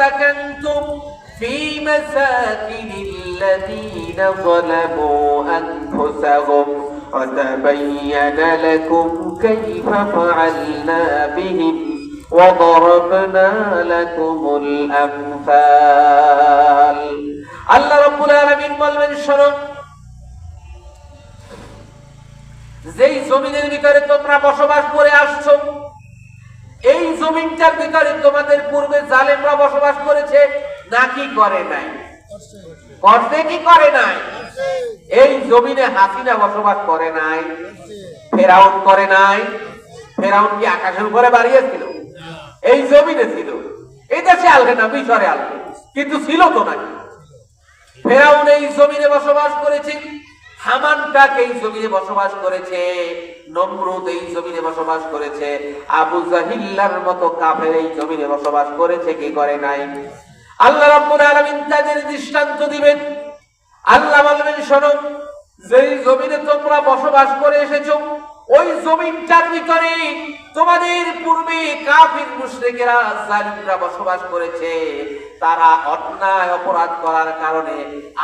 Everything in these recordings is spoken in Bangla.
سكنتم في مساكن الذين ظلموا أنفسهم وتبين لكم كيف فعلنا بهم وضربنا لكم الأمثال الله رب العالمين বলবেন শোনো যেই জমিনের ভিতরে তোমরা বসবাস করে আসছো এই জমিনটার ভিতরে তোমাদের পূর্বে জালেমরা বসবাস করেছে নাকি করে নাই? করছে কি করে নাই? এই জমিনে হাসিনা বসবাস করে নাই, ফেরাউন করে নাই, ফেরাউন কি আকাশের উপরে বাড়িয়েছিল? এই জমিনে ছিল। এই দেশে আলগে না, মিশরে আলগে, কিন্তু ছিল তো নাকি? ফেরাউন এই জমিনে বসবাস করেছে এই জমিনে বসবাস করেছে, নমরুদ এই জমিনে আবু জাহিল্লার মতো কাফের এই জমিনে করে নাই? আল্লাহ রাব্বুল আলামিন দৃষ্টান্ত দিবেন। আল্লাহ বলবেন, শোনো, যেই জমিনে তোমরা বসবাস করে এসেছ, ওই জমিনটার ভিতরে তোমাদের পূর্বে কাফির মুশরিকেরা জালিমরা বসবাস করেছে। তারা অন্যায় অপরাধ করার কারণে,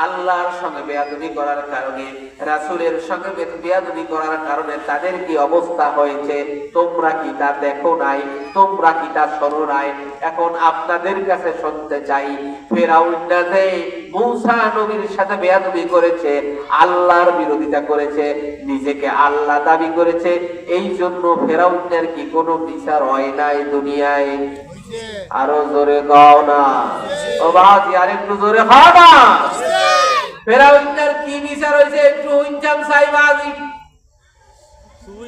আল্লাহর সঙ্গে বেয়াদবি করার কারণে, রাসূলের সঙ্গে বেয়াদবি করার কারণে তাদের কি অবস্থা হয়েছে? তোমরা কি তা দেখো নাই? তোমরা কি তা শোনো নাই? এখন আপনাদের কাছে শুনতে চাই, ফেরাউন যে মূসা নবীর সাথে বেয়াদবি করেছে, আল্লাহর বিরোধিতা করেছে, নিজেকে আল্লাহ দাবি করেছে। এই জন্য ফেরাউনের কি কোনো বিচার হয় নাই দুনিয়ায়? আরও জোরে গাও না। ও বাজি আর একটু জোরে খাও না। ফেরাউনের কি বিচার হয়েছে? একটু ইনজাম চাই বাজি।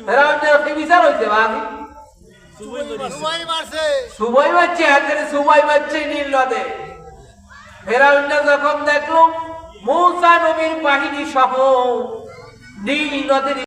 ফেরাউনের কি বিচার হয়েছে বাজি? সবাই মারছে। সুবই সুবই বাচ্চে নীল ফেরাউনটা যখন দেখল মৌসা নবীর বাহিনী সহ নীল নদের